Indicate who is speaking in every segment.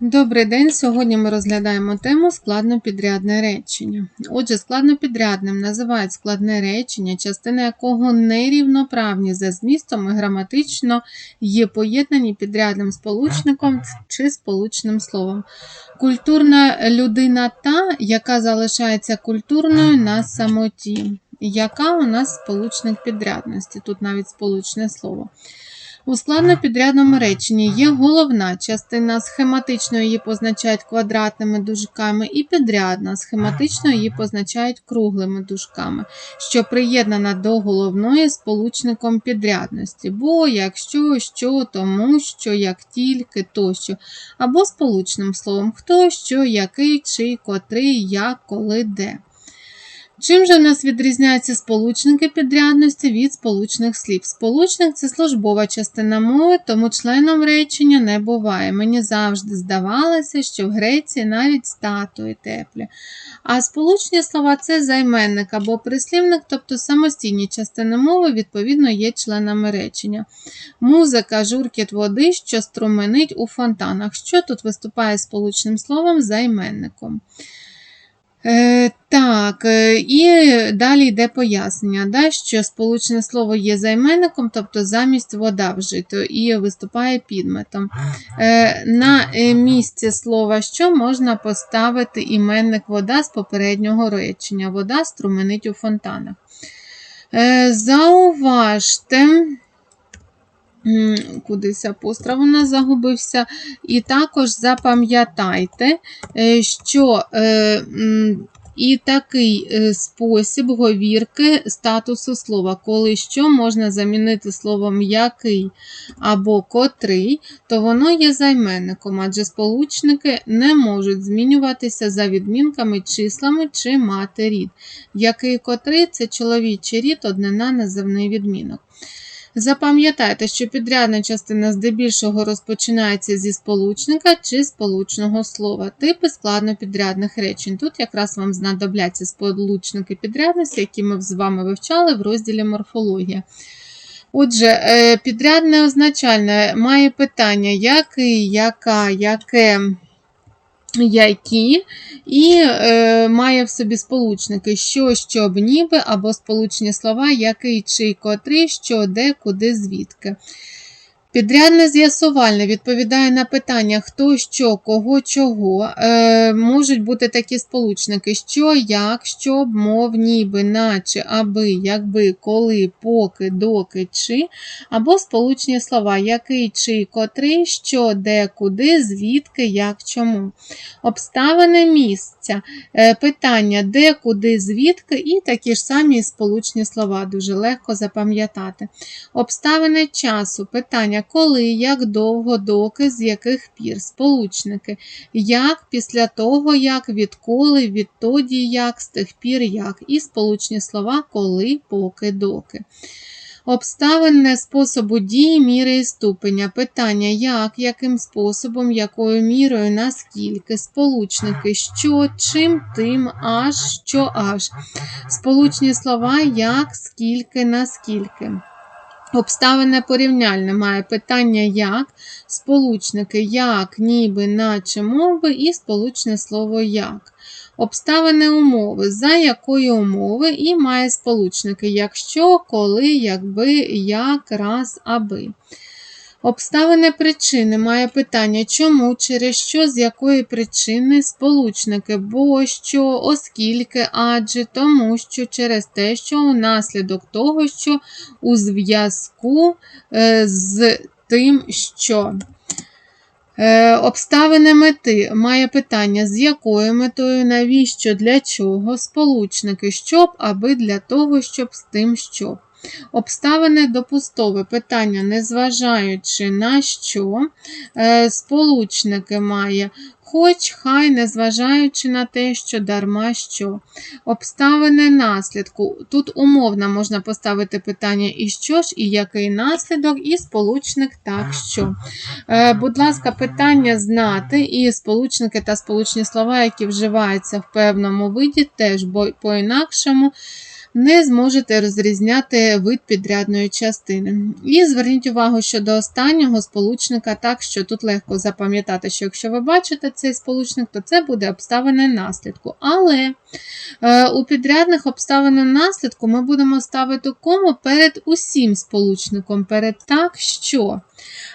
Speaker 1: Добрий день. Сьогодні ми розглядаємо тему складнопідрядне речення. Отже, складнопідрядним називають складне речення, частини якого нерівноправні за змістом і граматично є поєднані підрядним сполучником чи сполучним словом. Культурна людина та, яка залишається культурною на самоті. Яка у нас сполучник підрядності? Тут навіть сполучне слово. У складнопідрядному реченні є головна частина, схематично її позначають квадратними дужками, і підрядна, схематично її позначають круглими дужками, що приєднана до головної сполучником підрядності, бо якщо, що, тому, що, як тільки, тощо, або сполучним словом хто, що, який, чий, котрий, як, коли, де. Чим же в нас відрізняються сполучники підрядності від сполучних слів? Сполучник це службова частина мови, тому членом речення не буває. Мені завжди здавалося, що в Греції навіть статуї теплі. А сполучні слова це займенник або прислівник, тобто самостійні частини мови, відповідно, є членами речення. Музика, журкіт води, що струменить у фонтанах. Що тут виступає сполучним словом займенником? Е, Так, е, і далі йде пояснення, да, що сполучне слово є займенником, тобто замість вода вжито, і виступає підметом. Е, На місці слова що можна поставити іменник вода з попереднього речення. Вода струменить у фонтанах. Зауважте. Кудись апостроф у нас загубився. І також запам'ятайте, е, що е, і такий е, спосіб говірки статусу слова, коли що можна замінити словом який або котрий, то воно є займенником, адже сполучники не можуть змінюватися за відмінками, числами чи мати рід. Який котрий це чоловічий рід, однина називний відмінок. Запам'ятайте, що підрядна частина здебільшого розпочинається зі сполучника чи сполучного слова. Типи складнопідрядних речень. Тут якраз вам знадобляться сполучники підрядності, які ми з вами вивчали в розділі морфологія. Отже, е, підрядне означальне має питання який, яка, яке, які, і е, має в собі сполучники що, щоб, ніби, або сполучні слова, який, чий, котрий, що, де, куди, звідки. Підрядне з'ясувальне відповідає на питання хто, що, кого, чого. Е, Можуть бути такі сполучники: що, як, щоб, мов, ніби, наче, аби, якби, коли, поки, доки, чи, або сполучні слова, який, чий, котрий, що, де, куди, звідки, як, чому. Обставини місця, е, питання де, куди, звідки, і такі ж самі сполучні слова, дуже легко запам'ятати. Обставини часу, питання коли, як довго, доки, з яких пір, сполучники, як, після того, як, відколи, відтоді, як, з тих пір, як, і сполучні слова коли, поки, доки. Обставини способу дії, міри і ступеня. Питання як, яким способом, якою мірою, наскільки, сполучники, що, чим, тим, аж, що аж. Сполучні слова як, скільки, наскільки. Обставине порівняльне має питання як, сполучники як, ніби, наче мови і сполучне слово як. Обставини умови, за якої умови, і має сполучники якщо, коли, якби, як, раз, аби. Обставини причини має питання чому, через що, з якої причини, сполучники, бо що, оскільки, адже, тому що, через те, що унаслідок того, що у зв'язку е, з тим, що. Е, Обставини мети має питання, з якою метою, навіщо, для чого, сполучники, щоб, аби для того, щоб з тим, щоб. Обставини допустове питання, незважаючи на що, е, сполучники має, хоч хай, незважаючи на те, що дарма що. Обставини наслідку. Тут умовно можна поставити питання, і що ж, і який наслідок, і сполучник так що. Е, Будь ласка, питання знати, і сполучники та сполучні слова, які вживаються в певному виді, теж бо по-інакшому не зможете розрізняти вид підрядної частини. І зверніть увагу щодо останнього сполучника, так що тут легко запам'ятати, що якщо ви бачите цей сполучник, то це буде обставини наслідку. Але у підрядних обставин наслідку ми будемо ставити кому перед усім сполучником, перед так, що.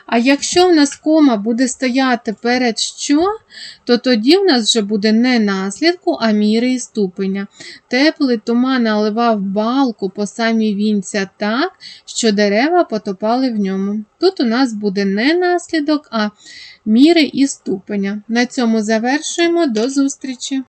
Speaker 1: А якщо в нас кома буде стояти перед що, то тоді в нас вже буде не наслідку, а міри і ступеня. Теплий туман наливав балку по самій вінця так, що дерева потопали в ньому. Тут у нас буде не наслідок, а міри і ступеня. На цьому завершуємо. До зустрічі!